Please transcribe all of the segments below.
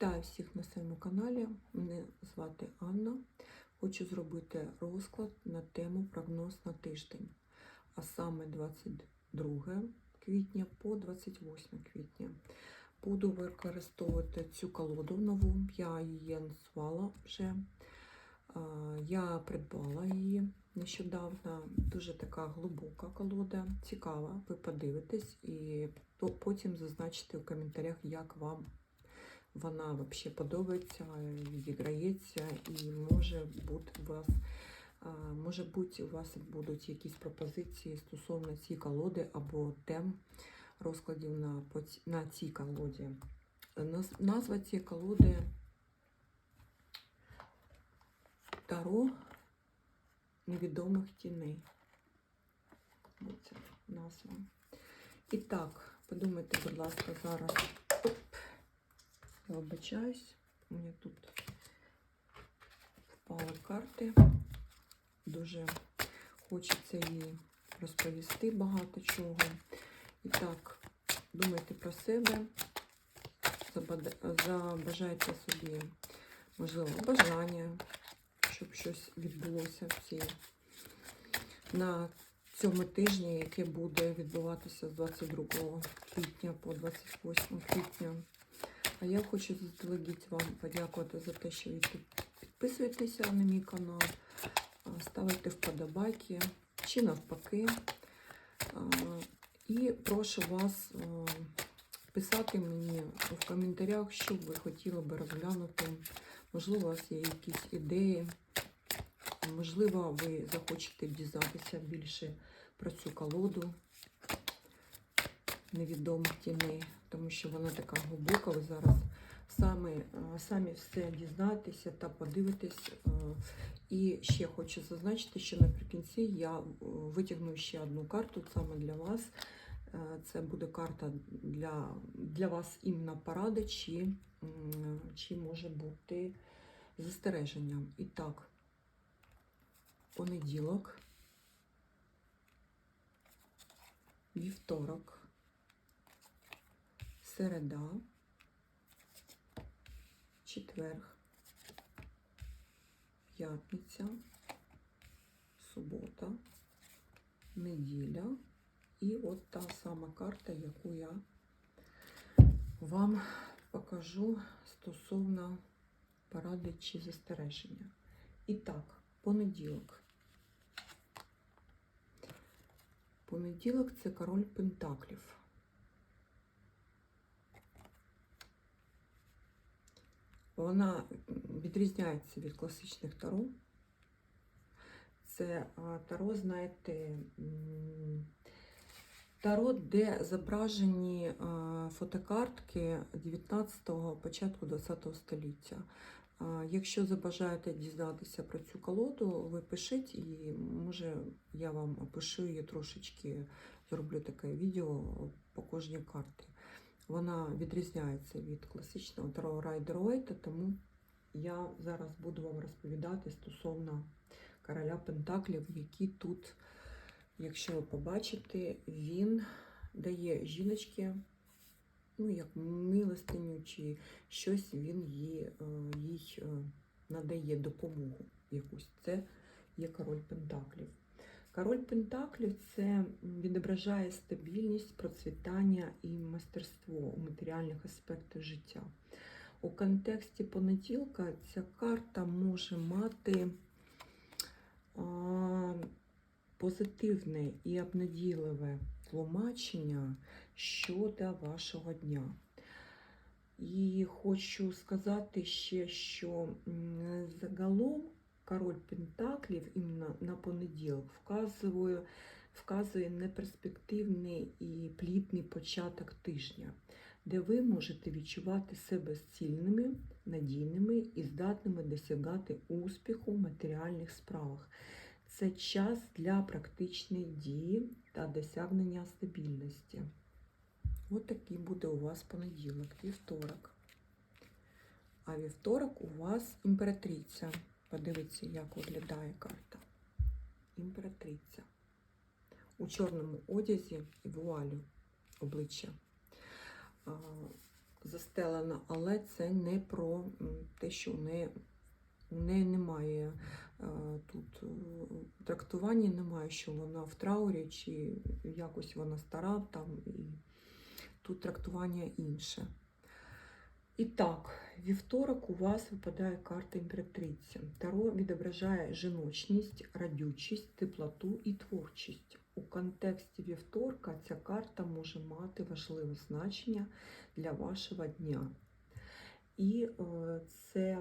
Вітаю всіх на своєму каналі. Мене звати Анна. Хочу зробити розклад на тему прогноз на тиждень, а саме 22 квітня по 28 квітня. Буду використовувати цю колоду нову, я її назвала вже. Я придбала її нещодавно. Дуже така глибока колода, цікава. Ви подивитесь і потім зазначите в коментарях, як вам вона взагалі подобається, відіграється, і може бути у вас. Може бути, у вас будуть якісь пропозиції стосовно цієї колоди або тем розкладів на, на цій колоді. Назва цієї колоди Таро невідомих тіней. Назва. І так, подумайте, будь ласка, зараз. Я вибачаюсь. У мене тут впали карти. Дуже хочеться їй розповісти багато чого. І так, думайте про себе, забажайте собі, можливо, бажання, щоб щось відбулося в цій, на цьому тижні, яке буде відбуватися з 22 квітня по 28 квітня. А я хочу заздалегідь вам подякувати за те, що ви підписуєтеся на мій канал, ставите вподобайки чи навпаки. І прошу вас писати мені в коментарях, що ви хотіли би розглянути. Можливо, у вас є якісь ідеї. Можливо, ви захочете дізнатися більше про цю колоду невідомих тіней, тому що вона така глибока. Ви зараз самі, е, самі все дізнаєтеся та подивитесь. Е, І ще хочу зазначити, що наприкінці я е, витягну ще одну карту саме для вас. Це буде карта для, для вас іменно поради, чи, чи може бути застереженням. І так, понеділок, вівторок, середа, четверг, п'ятниця, субота, неділя і от та сама карта, яку я вам покажу стосовно поради чи застереження. І так, понеділок. Понеділок це король Пентаклів. Вона відрізняється від класичних таро. Це таро, знаєте, таро, де зображені фотокартки 19-го, початку 20-го століття. Якщо забажаєте дізнатися про цю колоду, ви пишіть, і може я вам опишу її трошечки, зроблю таке відео по кожній карті. Вона відрізняється від класичного таро тому я зараз буду вам розповідати стосовно короля Пентаклів, який тут, якщо ви побачите, він дає жіночки, ну, як милостиню чи щось, він їй, е, їй е, надає допомогу якусь. Це є король Пентаклів. Король Пентаклів це відображає стабільність, процвітання і мастерство у матеріальних аспектах життя. У контексті понеділка ця карта може мати позитивне і обнадійливе тлумачення щодо вашого дня. І хочу сказати ще, що загалом король Пентаклів іменно на понеділок вказує, вказує неперспективний і плідний початок тижня, де ви можете відчувати себе цільними, надійними і здатними досягати успіху в матеріальних справах. Це час для практичної дії та досягнення стабільності. От такий буде у вас понеділок, вівторок. А вівторок у вас імператриця. Подивіться, як виглядає карта. Імператриця. У чорному одязі і вуалю обличчя. Застелена, але це не про те, що у неї, у неї немає тут е, трактування, немає, що вона в траурі, чи якось вона стара там, і тут трактування інше. І так, вівторок у вас випадає карта імператриця. Таро відображає жіночність, радючість, теплоту і творчість. У контексті вівторка ця карта може мати важливе значення для вашого дня. І е, це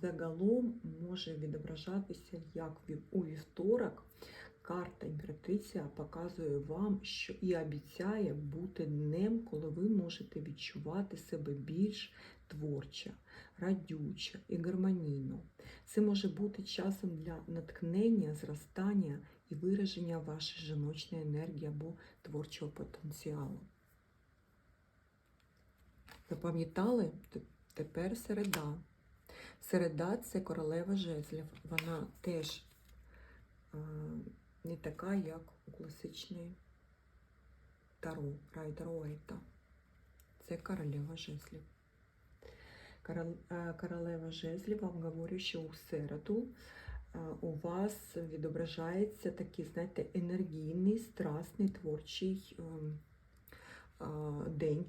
загалом може відображатися як у вівторок. Карта імператриця показує вам, що і обіцяє бути днем, коли ви можете відчувати себе більш творче, радюче і гармонійно. Це може бути часом для натхнення, зростання і вираження вашої жіночної енергії або творчого потенціалу. Запам'ятали? Тепер середа. Середа це королева жезлів. Вона теж не така, як у класичній Таро, Райдер Уайта. Це королева жезлів. Е, Королева жезлів вам говорю, що у середу е, у вас відображається такий, знаєте, енергійний, страсний, творчий ем, день.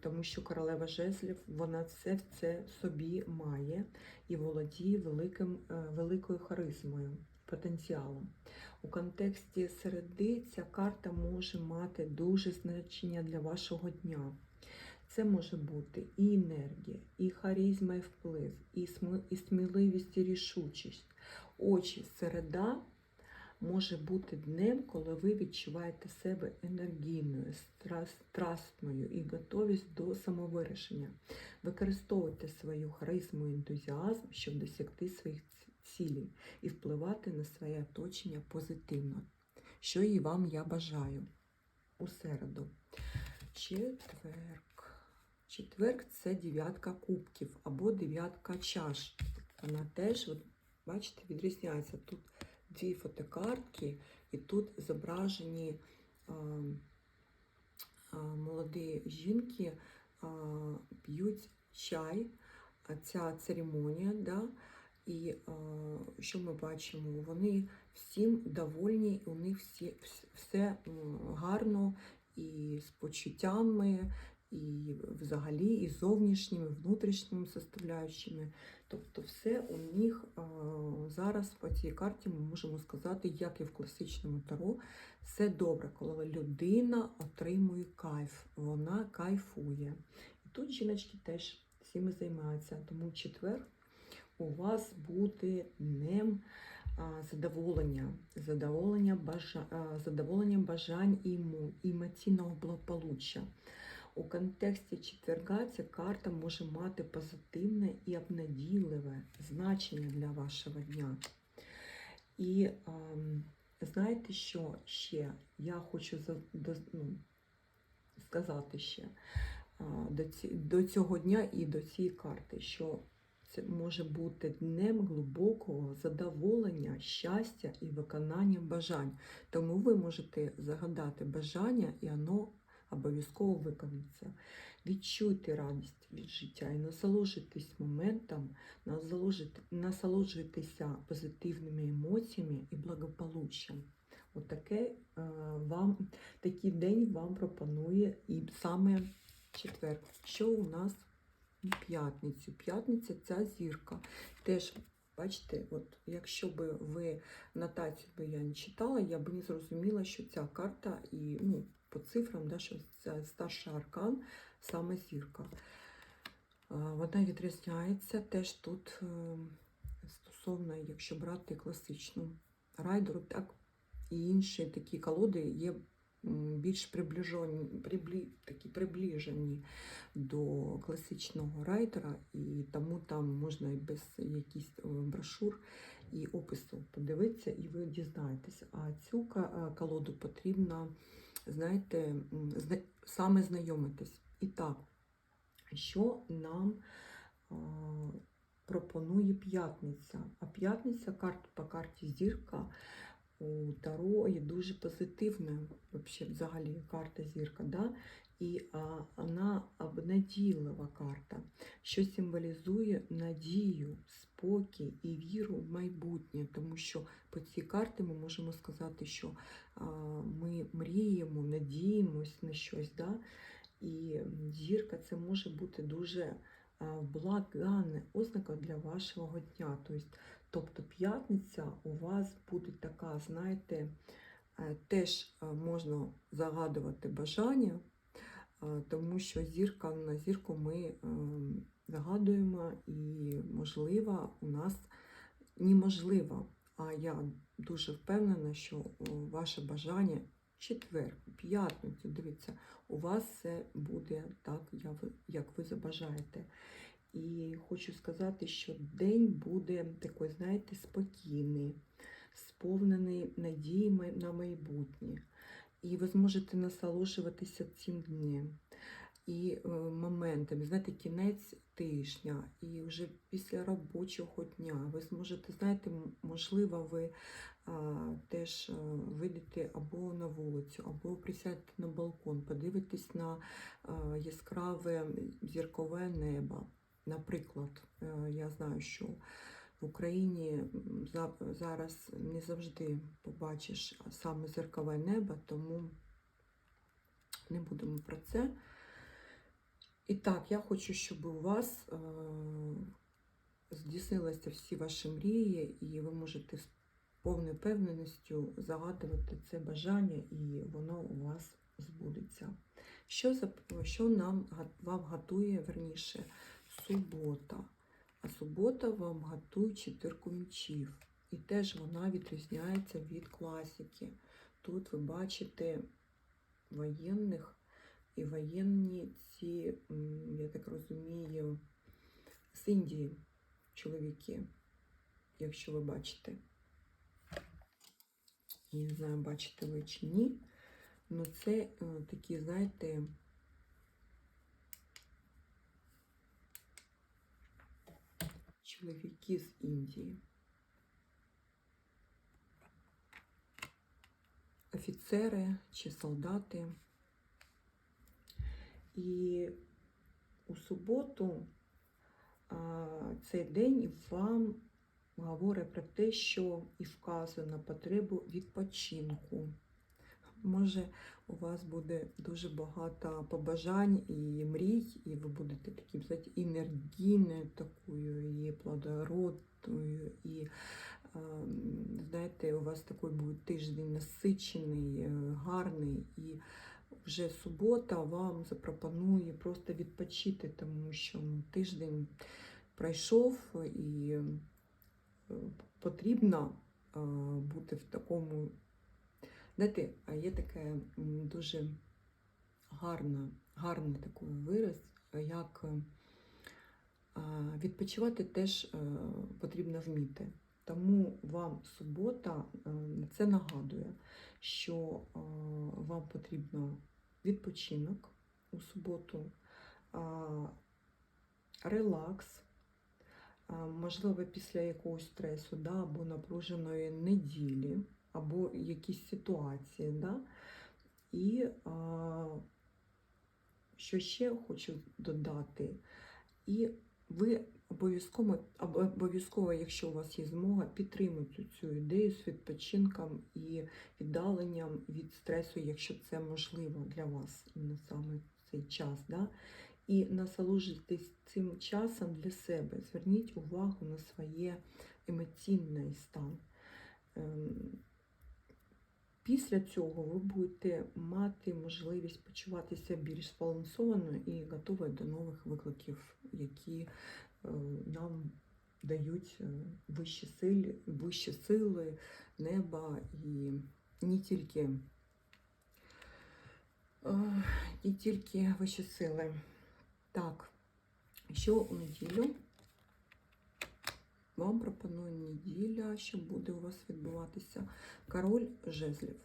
Тому що королева жезлів вона все це в собі має і володіє великим, е, великою харизмою, потенціалом. У контексті середи ця карта може мати дуже значення для вашого дня. Це може бути і енергія, і харизма, і вплив, і, сміливість, і рішучість. Очі середа може бути днем, коли ви відчуваєте себе енергійною, страстною і готовість до самовирішення. Використовуйте свою харизму і ентузіазм, щоб досягти своїх цілей і впливати на своє оточення позитивно, що і вам я бажаю у середу. Четверг. Четверг це дев'ятка кубків або дев'ятка чаш. Вона теж, от, бачите, відрізняється. Тут дві фотокартки, і тут зображені а, а, молоді жінки а, п'ють чай, ця церемонія, да, і а, що ми бачимо? Вони всім довольні, у них всі, все гарно і з почуттями, і взагалі і зовнішніми, і внутрішніми составляючими. Тобто все у них зараз по цій карті ми можемо сказати, як і в класичному таро, все добре, коли людина отримує кайф, вона кайфує. І тут жіночки теж і займаються. Тому четвер у вас буде днем задоволення, задоволення, бажа, задоволення бажань і емоційного благополуччя. У контексті четверга ця карта може мати позитивне і обнадійливе значення для вашого дня. І ем, знаєте, що ще я хочу до, ну, сказати ще а, до, ці, до цього дня і до цієї карти, що це може бути днем глибокого задоволення, щастя і виконання бажань. Тому ви можете загадати бажання, і воно обов'язково виконається. Відчуйте радість від життя і насолоджуйтесь моментом, насолоджуйтеся позитивними емоціями і благополуччям. Отаке е, вам такий день вам пропонує і саме четвер. Що у нас і п'ятницю? П'ятниця ця зірка. Теж, бачите, от якщо би ви нотацію я не читала, я б не зрозуміла, що ця карта і ну, по цифрам, да, що старший аркан, саме зірка. Вона відрізняється теж тут е, стосовно, якщо брати класичну райдеру, так і інші такі колоди є більш приближені, приблі, такі приближені до класичного райдера, і тому там можна і без якихось е, брошур і опису подивитися, і ви дізнаєтеся. А цю е, колоду потрібно, знаєте, саме знайомитись. І так, що нам пропонує п'ятниця? А п'ятниця карт по карті зірка у Таро є дуже позитивною, взагалі, карта зірка. Да? І вона обнадійлива карта, що символізує надію, спокій і віру в майбутнє. Тому що по цій карті ми можемо сказати, що ми мріємо, надіємось на щось. Да? І зірка це може бути дуже а, благана ознака для вашого дня. Тобто, тобто п'ятниця у вас буде така, знаєте, е, теж е, можна загадувати бажання, тому що зірка на зірку ми ем, загадуємо, і можливо, у нас неможливо. А я дуже впевнена, що ваше бажання четвер, п'ятницю, дивіться, у вас все буде так, як ви забажаєте. І хочу сказати, що день буде такий, знаєте, спокійний, сповнений надії май- на майбутнє. І ви зможете насолоджуватися цим днем і е, моментами, знаєте, кінець тижня, і вже після робочого дня ви зможете, знаєте, можливо, ви а, теж е, вийдете або на вулицю, або присядете на балкон, подивитесь на а, яскраве зіркове небо. Наприклад, е, я знаю, що в Україні зараз не завжди побачиш саме зіркове небо, тому не будемо про це. І так, я хочу, щоб у вас е, здійснилися всі ваші мрії, і ви можете з повною певненістю загадувати це бажання, і воно у вас збудеться. Що, що нам вам готує верніше субота? А субота вам готує чотирку мечів. І теж вона відрізняється від класики. Тут ви бачите воєнних і воєнні ці, я так розумію, з Індії чоловіки, якщо ви бачите. Я не знаю, бачите ви чи ні. Ну це е, такі, знаєте, чоловіки з Індії. Офіцери чи солдати. І у суботу а, цей день вам говорить про те, що і вказує на потребу відпочинку. Може, у вас буде дуже багато побажань і мрій, і ви будете знаєте, енергійною такою, і плодородною, і знаєте, у вас такий буде тиждень насичений, е, гарний, і вже субота вам запропонує просто відпочити, тому що ну, тиждень пройшов і е, потрібно бути в такому. Знаєте, є таке дуже гарна, гарний такий вираз, як е, відпочивати теж е, потрібно вміти. Тому вам субота е, це нагадує, що вам потрібно відпочинок у суботу, релакс, можливо, після якогось стресу да, або напруженої неділі, або якісь ситуації. Да? І а, що ще хочу додати, і ви обов'язково, обов'язково, якщо у вас є змога, підтримуйте цю ідею з відпочинком і віддаленням від стресу, якщо це можливо для вас на саме цей час. Да? І насолоджуйтесь цим часом для себе. Зверніть увагу на своє емоційний стан. Після цього ви будете мати можливість почуватися більш збалансовано і готові до нових викликів, які е, нам дають е, вищі сили, вищі сили, неба і не тільки, е, не тільки вищі сили. Так, що у неділю? Вам пропоную неділя, що буде у вас відбуватися. Король жезлів.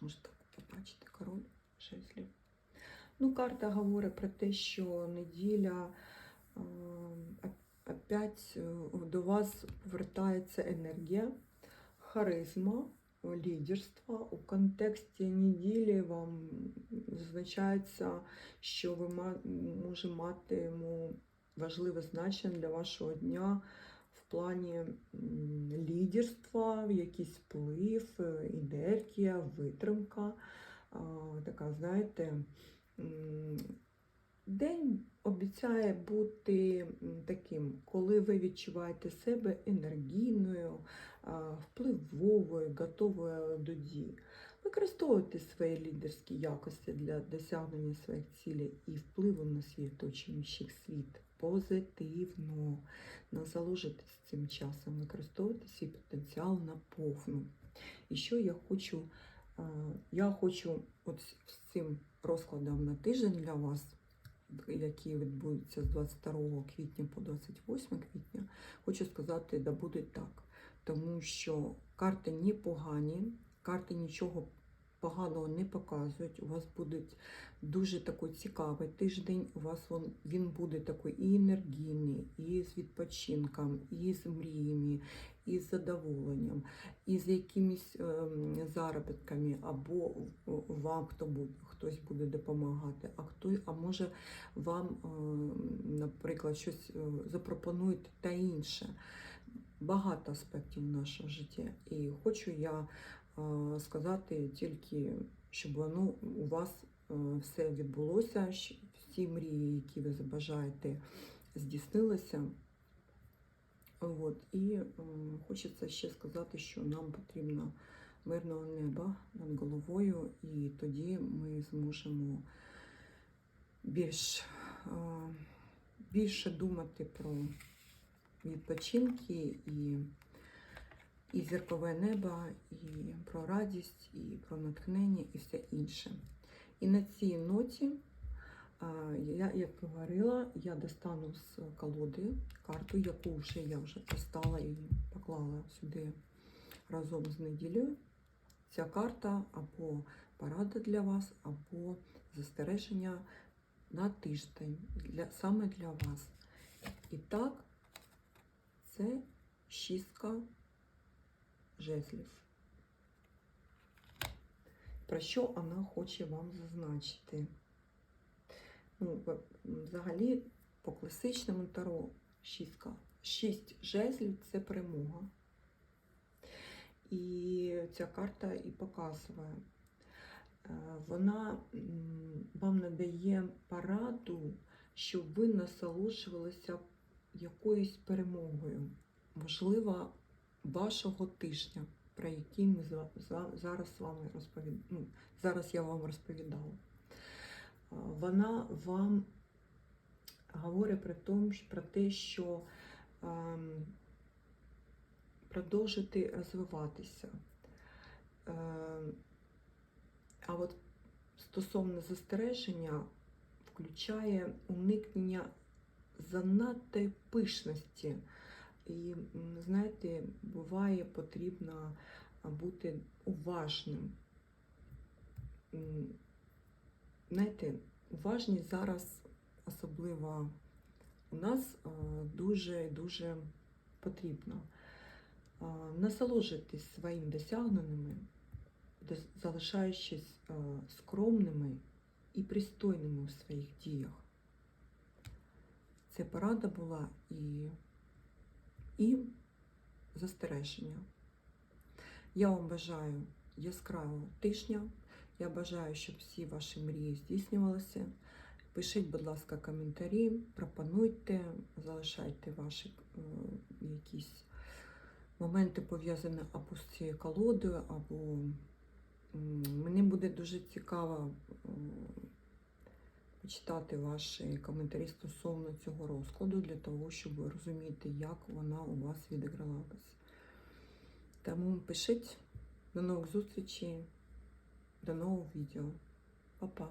Можете побачити король жезлів. Ну, карта говорить про те, що неділя опять е, до вас повертається енергія, харизма, лідерства. У контексті неділі вам зазначається, що ви може матиму важливе значення для вашого дня в плані лідерства, якийсь вплив, е, енергія, витримка. Така, знаєте, день обіцяє бути таким, коли ви відчуваєте себе енергійною, впливовою, готовою до дій. Використовуйте свої лідерські якості для досягнення своїх цілей і впливу на свій світ позитивно. Насолоджуйтесь цим часом, використовуйте свій потенціал на повну. І що я хочу, я хочу от з цим розкладом на тиждень для вас, який відбудеться з 22 квітня по 28 квітня, хочу сказати, да буде так. Тому що карти не погані, карти нічого поганого не показують. У вас буде дуже такий цікавий тиждень. У вас він, він буде такий і енергійний, і з відпочинком, і з мріями, і з задоволенням, і з якимись ем, заробітками, або вам хто буде, хтось буде допомагати, а хто, а може вам, ем, наприклад, щось е, запропонують та інше. Багато аспектів нашого життя. І хочу я е, сказати тільки, щоб воно у вас е, все відбулося, всі мрії, які ви забажаєте, здійснилися. От. І хочеться ще сказати, що нам потрібно мирного неба над головою, і тоді ми зможемо більш, більше думати про відпочинки і, і зіркове небо, і про радість, і про натхнення, і все інше. І на цій ноті, я, як говорила, я достану з колоди карту, яку вже я вже достала і поклала сюди разом з неділею. Ця карта або порада для вас, або застереження на тиждень для, саме для вас. І так, це шістка жезлів. Про що вона хоче вам зазначити? Ну, взагалі, по класичному таро шістка. Шість жезлів це перемога. І ця карта і показує. Е, Вона вам надає пораду, щоб ви насолоджувалися якоюсь перемогою, можливо, вашого тижня, про який ми за- за- зараз з вами розповід... ну, зараз я вам розповідала. Вона вам говорить про, том, про те, що ем, продовжити розвиватися. Ем, а от стосовно застереження включає уникнення занадтої пишності. І, знаєте, буває потрібно бути уважним. Знаєте, уважність зараз, особливо у нас, дуже дуже потрібна. А, Насолоджуйтесь своїм досягненими, залишаючись скромними і пристойними у своїх діях. Це порада була і, і застереження. Я вам бажаю яскравого тижня. Я бажаю, щоб всі ваші мрії здійснювалися. Пишіть, будь ласка, коментарі, пропонуйте, залишайте ваші е, якісь моменти пов'язані або з цією колодою, або мені буде дуже цікаво е, почитати ваші коментарі стосовно цього розкладу, для того, щоб розуміти, як вона у вас відігралась. Тому пишіть. До нових зустрічей, до нового відео. Па-па!